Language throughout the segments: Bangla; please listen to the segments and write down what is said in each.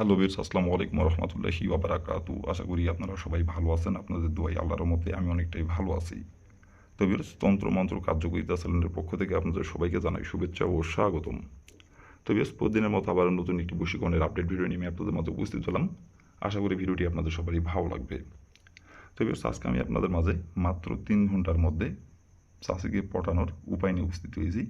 হ্যালো বীর আসসালামু আলাইকুম রহমতুল্লাহি ওবরাকাতু আশা করি আপনারা সবাই ভালো আছেন, আপনাদের দোয়াই আল্লাহর মতে আমি অনেকটাই ভালো আছি। তো বীর তন্ত্র মন্ত্র কার্যকরিতা চ্যানেলের পক্ষ থেকে আপনাদের সবাইকে জানাই শুভেচ্ছা ও স্বাগতম। তো বীর প্রতিদিনের মতো আবার নতুন একটি বশীকরণের আপডেট ভিডিও নিয়ে আমি আপনাদের মধ্যে উপস্থিত হলাম। আশা করি ভিডিওটি আপনাদের সবারই ভালো লাগবে। তো বীর আজকে আমি আপনাদের মাঝে মাত্র তিন ঘণ্টার মধ্যে চাষিকে পটানোর উপায় নিয়ে উপস্থিত হয়েছি।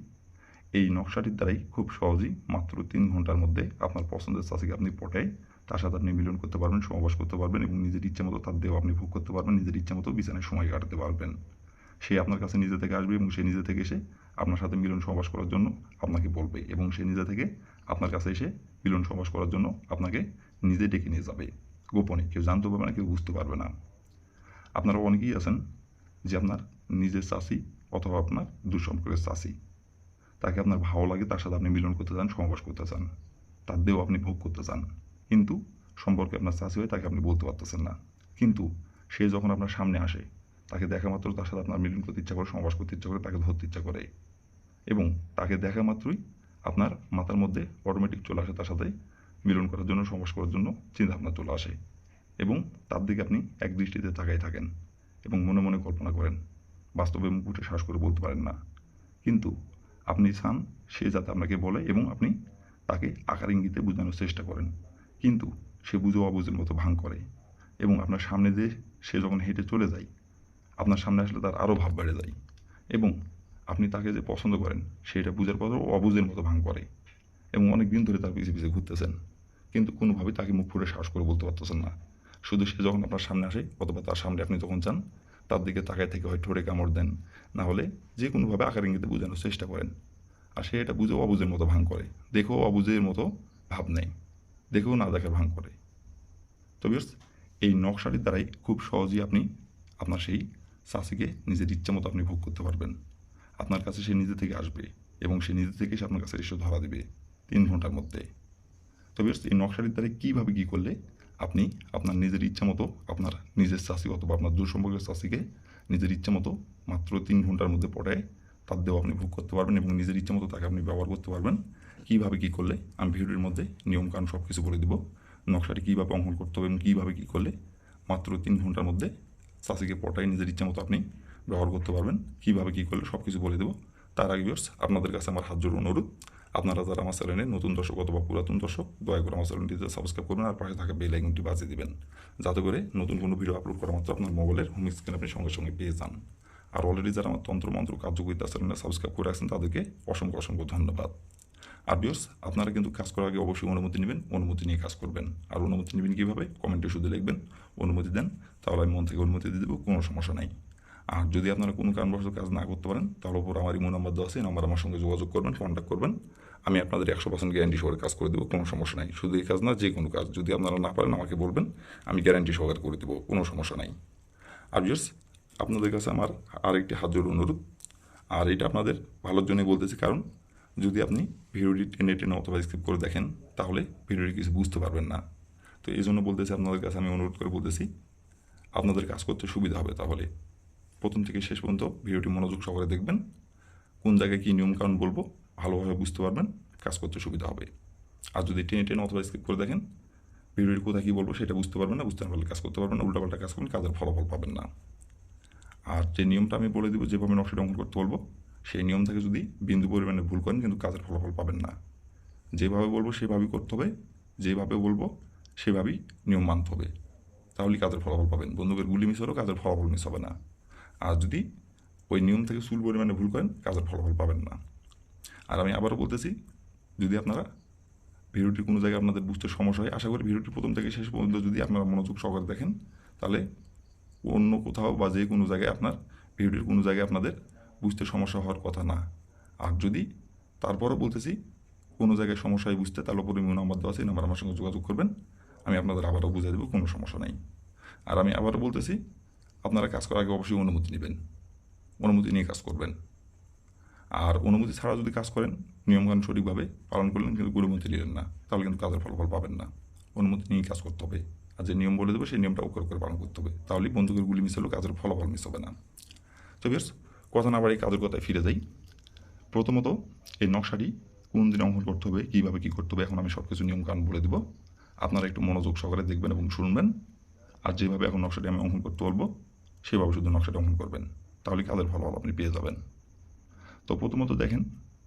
এই নকশাটির দ্বারাই খুব সহজেই মাত্র তিন ঘণ্টার মধ্যে আপনার পছন্দের চাষিকে আপনি পটাই তার সাথে আপনি মিলন করতে পারবেন, সমাবাস করতে পারবেন এবং নিজের ইচ্ছে মতো তার দেহ আপনি ভোগ করতে পারবেন, নিজের ইচ্ছে মতো বিছানায় সময় কাটাতে পারবেন। সে আপনার কাছে নিজে থেকে আসবে এবং সে নিজে থেকে এসে আপনার সাথে মিলন সমাবাস করার জন্য আপনাকে বলবে এবং সে নিজে থেকে আপনার কাছে এসে মিলন সমাবাস করার জন্য আপনাকে নিজে ডেকে নিয়ে যাবে। গোপনে কেউ জানতে পারবে না, কেউ বুঝতে পারবে না। আপনারা অনেকেই আছেন যে আপনার নিজের চাষি অথবা আপনার দুঃসম্পর্কের চাষি। তাকে আপনার ভালো লাগে, তার সাথে আপনি মিলন করতে চান সমাবাস করতে চান, তার দেহ আপনি ভোগ করতে চান। কিন্তু সম্পর্কে আপনার চাষি হয়ে তাকে আপনি বলতে পারতেছেন না। কিন্তু সে যখন আপনার সামনে আসে, তাকে দেখা মাত্র তার সাথে আপনার মিলন করতে ইচ্ছা করে সমাবাস করতে ইচ্ছা করে, তাকে ধরতে ইচ্ছা করে। এবং তাকে দেখা মাত্রই আপনার মাথার মধ্যে অটোমেটিক চলে আসে তার সাথে মিলন করার জন্য সমাবাস করার জন্য চিন্তা ভাবনা চলে আসে। এবং তার দিকে আপনি এক দৃষ্টিতে তাকাই থাকেন এবং মনে মনে কল্পনা করেন। বাস্তবে মুখ উঠে শ্বাস করে বলতে পারেন না। কিন্তু আপনি চান, সে যাতে আপনাকে বলে এবং আপনি তাকে আকার ইঙ্গিতে বোঝানোর চেষ্টা করেন। কিন্তু সে বুঝো অবুঝের মতো ভাঙ করে এবং আপনার সামনে যে সে যখন হেঁটে চলে যায়, আপনার সামনে আসলে তার আরও ভাব বেড়ে যায় এবং আপনি তাকে যে পছন্দ করেন, সেটা বুঝার পর অবুঝের মতো ভাঙ করে এবং অনেক দিন ধরে তার পিছিয়ে পিছিয়ে ঘুরতেছেন। কিন্তু কোনোভাবেই তাকে মুখ ফুটে সাহস করে বলতে পারতেছেন না। শুধু সে যখন আপনার সামনে আসে অথবা তার সামনে আপনি যখন চান তার দিকে তাকায় থেকে হয় ঠোঁটে কামড় দেন, না হলে যে কোনোভাবে আকার ইঙ্গিতে বোঝানোর চেষ্টা করেন। আর সে এটা বুঝেও অবুঝের মতো ভাঙ করে। দেখেও অবুঝের মতো ভাব নেই দেখেও না দেখে ভাঙ করে। তো বিয়ার্স এই নকশাটির দ্বারাই খুব সহজেই আপনি আপনার সেই চাষিকে নিজের ইচ্ছা মতো আপনি ভোগ করতে পারবেন। আপনার কাছে সে নিজে থেকে আসবে এবং সে নিজে থেকে সে আপনার কাছে এসে ধরা দেবে তিন ঘণ্টার মধ্যে। তো বিয়ার্স এই নকশাটির দ্বারাই কীভাবে কী করলে আপনি আপনার নিজের ইচ্ছা মতো আপনার নিজের চাষি অথবা আপনার দূরসম্পর্কের চাষিকে নিজের ইচ্ছা মতো মাত্র তিন ঘণ্টার মধ্যে পড়ায় তার দেহ আপনি ভোগ করতে পারবেন এবং নিজের ইচ্ছা মতো তাকে আপনি ব্যবহার করতে পারবেন। কীভাবে কী করলে? আমি ভিডিওর মধ্যে নিয়মকানুন সব কিছু বলে দিব। নকশাটি কীভাবে অঙ্কন করতে হবে এবং কীভাবে কী করলে মাত্র তিন ঘণ্টার মধ্যে চাষিকে পটায় নিজের ইচ্ছা মতো আপনি ব্যবহার করতে পারবেন, কীভাবে কী করলে সব কিছু বলে দেবো। তার আগে আপনাদের কাছে আমার হাত জোর অনুরোধ। আপনারা যারা আমার চ্যানেলে নতুন দর্শক অথবা পুরাতন দর্শক, দয়া করে আমার চ্যানেলটিতে সাবস্ক্রাইব করবেন আর পাশে থাকা বেল আইকনটি বাজিয়ে দিবেন। যাতে করে নতুন কোনো ভিডিও আপলোড করা মাত্র আপনার মোবাইলের হোম স্ক্রিন আপনি সঙ্গে সঙ্গে পেয়ে যান। আর অলরেডি যারা আমার তন্ত্রমন্ত্র কার্যকরিতা চ্যানেলে সাবস্ক্রাইব করে রাখছেন তাদেরকে অসংখ্য অসংখ্য ধন্যবাদ। আর বিয়র্স আপনারা কিন্তু কাজ করার আগে অবশ্যই অনুমতি নেবেন, অনুমতি নিয়ে কাজ করবেন। আর অনুমতি নেবেন কীভাবে? কমেন্টে শুধু লিখবেন, অনুমতি দেন, তাহলে আমি মন থেকে অনুমতি দিয়ে দেবো, কোনো সমস্যা নাই। আর যদি আপনারা কোনো কারণবশত কাজ না করতে পারেন, তাহলে ওপর আমার ইমো নাম্বার দেওয়া আছে নাম্বার আমার সঙ্গে যোগাযোগ করবেন কন্ট্যাক্ট করবেন। আমি আপনাদের একশো পার্সেন্ট গ্যারান্টি সহকারে কাজ করে দেবো, কোনো সমস্যা নাই। শুধু এই কাজ না, যে কোনো কাজ। যদি আপনারা না পারেন, আমাকে বলবেন, আমি গ্যারান্টি সহকারে করে দেবো, কোনো সমস্যা নাই। আর বিয়ার্স আপনাদের কাছে আমার আরেকটি হাত জোর অনুরোধ। আর এটা আপনাদের ভালোর জন্যই বলতেছি, কারণ যদি আপনি ভিডিওটি টেনে টেনে অথবা স্কিপ করে দেখেন, তাহলে ভিডিওটি কিছু বুঝতে পারবেন না। তো এই জন্য বলতেছি, আপনাদের কাছে আমি অনুরোধ করে বলতেছি, আপনাদের কাজ করতে সুবিধা হবে তাহলে। প্রথম থেকে শেষ পর্যন্ত ভিডিওটি মনোযোগ সহকারে দেখবেন। কোন জায়গায় কী নিয়মকানুন বলব ভালোভাবে বুঝতে পারবেন, কাজ করতে সুবিধা হবে। আর যদি টেনে টেনে অথবা স্কিপ করে দেখেন, ভিডিওটি কোথায় কী বলব সেটা বুঝতে পারবেন না, বুঝতে না পারলে কাজ করতে পারবেন না, উল্টাপাল্টা কাজ করবেন, কাজের ফলাফল পাবেন না। আর যে নিয়মটা আমি বলে দেবো, যেভাবে নকশাটা অঙ্কন করতে বলব, সেই নিয়ম থেকে যদি বিন্দু পরিমাণে ভুল করেন, কিন্তু কাজের ফলাফল পাবেন না। যেভাবে বলব সেভাবেই করতে হবে, যেভাবে বলব সেভাবেই নিয়ম মানতে হবে। তাহলেই কাজের ফলাফল পাবেন। বন্ধুকের গুলি মিস হলেও কাজের ফলাফল মিস হবে না। আর যদি ওই নিয়ম থেকে চুল পরিমাণে ভুল করেন, কাজের ফলাফল পাবেন না। আর আমি আবারও বলতেছি, যদি আপনারা ভিডিওটির কোনো জায়গায় আপনাদের বুঝতে সমস্যা হয়, আশা করি ভিডিওটি প্রথম থেকে শেষ পর্যন্ত যদি আপনারা মনোযোগ সহকারে দেখেন, তাহলে অন্য কোথাও বা যে কোনো জায়গায় আপনার ভিডিওটির কোনো জায়গায় আপনাদের বুঝতে সমস্যা হওয়ার কথা না। আর যদি তারপরও বলতেছি, কোনো জায়গায় সমস্যায় বুঝতে, তাহলে ইমো নাম্বার দেওয়া আছে নাম্বার আমার সঙ্গে যোগাযোগ করবেন, আমি আপনাদের আবারও বুঝিয়ে দেবো, কোনো সমস্যা নাই। আর আমি আবারও বলতেছি আপনারা কাজ করার আগে অবশ্যই অনুমতি নেবেন অনুমতি নিয়ে কাজ করবেন আর অনুমতি ছাড়া যদি কাজ করেন নিয়মকানুন সঠিকভাবে পালন করলেন কিন্তু অনুমতি নিলেন না তাহলে কিন্তু কাজের ফলাফল পাবেন না অনুমতি নিয়ে কাজ করতে হবে আর যে নিয়ম বলে দেবো সেই নিয়মটা অক্ষর করে পালন করতে হবে তাহলেই বন্ধুকের গুলি মিস হলেও কাজের ফলাফল মিস হবে না তো বেশ কথা না বাড়ি কাজের কথায় ফিরে যাই। প্রথমত, এই নকশাটি কোন দিন অঙ্কন করতে হবে, কীভাবে কী করতে হবে, এখন আমি সব কিছু নিয়মকানুন বলে দেবো। আপনারা একটু মনোযোগ সহকারে দেখবেন এবং শুনবেন। আর যেভাবে এখন নকশাটি আমি অঙ্কন করতে বলব সেভাবে শুধু নকশাটি অঙ্কন করবেন, তাহলে কাজের ফলাফল আপনি পেয়ে যাবেন। তো প্রথমত দেখেন,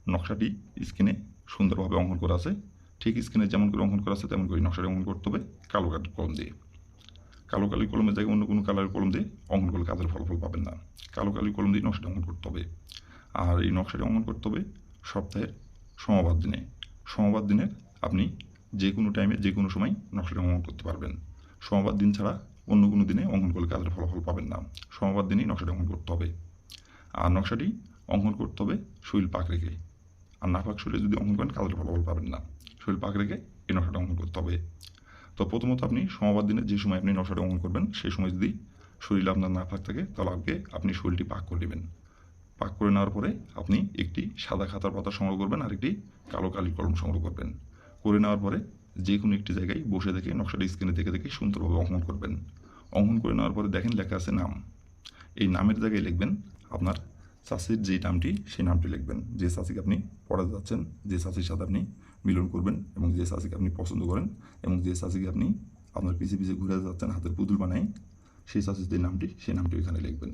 নকশাটি স্ক্রিনে সুন্দরভাবে অঙ্কন করা আছে। ঠিক স্ক্রিনে যেমন করে অঙ্কন করা আছে, তেমন করে নকশাটি অঙ্কন করতে হবে কালো কাঠ কলম দিয়ে। কালো কালি কলমের জায়গায় অন্য কোনো কালারের কলম দিয়ে অঙ্কন করলে কাজের ফলাফল পাবেন না। কালো কালি কলম দিয়ে নকশাটি অঙ্কন করতে হবে। আর এই নকশাটি অঙ্কন করতে হবে সপ্তাহের সমবাদ দিনে। সমবাদ দিনের আপনি যে কোনো টাইমে যে কোনো সময় নকশাটি অঙ্কন করতে পারবেন। সমবাদ দিন ছাড়া অন্য কোনো দিনে অঙ্কন করলে কাজের ফলাফল পাবেন না। সমবাদ দিনেই নকশাটি অঙ্কন করতে হবে। আর নকশাটি অঙ্কন করতে হবে শৈল পাক রেখে। আর না পাক শরীরে যদি অঙ্কন করেন, কাজের ফলাফল পাবেন না। শৈল পাক রেখে এই নকশাটা অঙ্কন করতে হবে। তো প্রথমত আপনি সমবাদ দিনে যে সময় আপনি নকশাটা অঙ্কন করবেন, সেই সময় যদি শরীরে আপনার না পাক থাকে, তাহলে আগে আপনি শরীরটি পাক করে নেবেন। পাক করে নেওয়ার পরে আপনি একটি সাদা খাতার পাতা সংগ্রহ করবেন আর একটি কালো কালির কলম সংগ্রহ করবেন। করে নেওয়ার পরে যে কোনো একটি জায়গায় বসে দেখে নকশাটা স্ক্রিনে দেখে দেখে সুন্দরভাবে অঙ্কন করবেন। অঙ্কন করে নেওয়ার পরে দেখেন লেখা আছে নাম। এই নামের জায়গায় লিখবেন আপনার চাষির যে নামটি, সেই নামটি লিখবেন। যে চাষিকে আপনি পড়াতে যাচ্ছেন, যে চাষির সাথে আপনি মিলন করবেন এবং যে চাষিকে আপনি পছন্দ করেন এবং যে চাষিকে আপনি আপনার পিছিয়ে পিছিয়ে ঘুরে যাচ্ছেন, হাতের পুতুল বানাই সেই চাষির যে নামটি, সেই নামটি ওইখানে লিখবেন।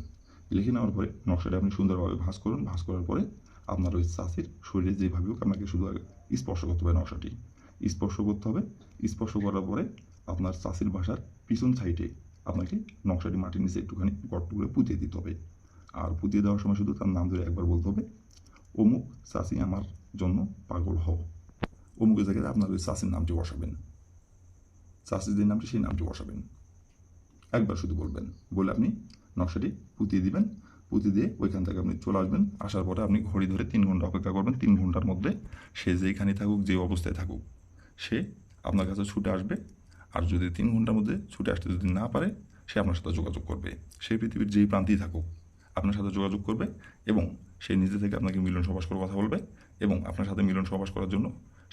লিখে নেওয়ার পরে নকশাটা আপনি সুন্দরভাবে ভাঁজ করুন। ভাঁজ করার পরে আপনার ওই চাষির শরীরে যেভাবে হোক আপনাকে শুধু স্পর্শ করতে হবে নকশাটি। স্পর্শ করতে হবে। স্পর্শ করার পরে আপনার চাষির বাসার পিছন সাইডে আপনাকে নকশাটি মাটির নিচে একটুখানি গর্ত করে পুঁতিয়ে দিতে হবে। আর পুঁতিয়ে দেওয়ার সময় শুধু তার নাম ধরে একবার বলতে হবে, অমুক চাষি আমার জন্য পাগল হও। অমুকের জায়গায় আপনার ওই চাষির নামটি বসাবেন। চাষির যে নামটি সেই নামটি বসাবেন। একবার শুধু বলবেন, বলে আপনি নকশাটি পুঁতিয়ে দিবেন। পুঁতি দিয়ে ওইখান থেকে আপনি চলে আসবেন। আসার পরে আপনি ঘড়ি ধরে তিন ঘণ্টা অপেক্ষা করবেন। তিন ঘণ্টার মধ্যে সে যেখানে থাকুক যে অবস্থায় থাকুক। সে আপনার কাছে ছুটে আসবে। আর যদি তিন ঘণ্টার মধ্যে ছুটে আসতে যদি না পারে, সে আপনার সাথে যোগাযোগ করবে। সে পৃথিবীর যেই প্রান্তেই থাকুক, আপনার সাথে যোগাযোগ করবে এবং সে নিজে থেকে আপনাকে মিলন সবাস করে কথা বলবে এবং আপনার সাথে মিলন সবাস করার জন্য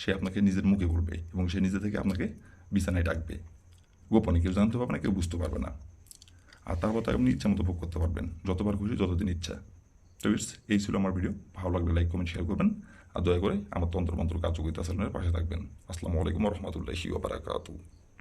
সে আপনাকে নিজের মুখে বলবে এবং সে নিজে থেকে আপনাকে বিছানায় ডাকবে। গোপনে কেউ জানতে পারবে না, কেউ বুঝতে পারবে না। আর তারপর তাকে আপনি ইচ্ছা মতো ভোগ করতে পারবেন, যতবার খুশি যতদিন ইচ্ছা। তো এই ছিল আমার ভিডিও। ভালো লাগলে লাইক কমেন্ট শেয়ার করবেন। আর দয়া করে আমার তন্ত্র মন্ত্র কার্যকরিতা চ্যানেলের পাশে থাকবেন। আসসালামু আলাইকুম রহমতুল্লাহি ওবারাকাতু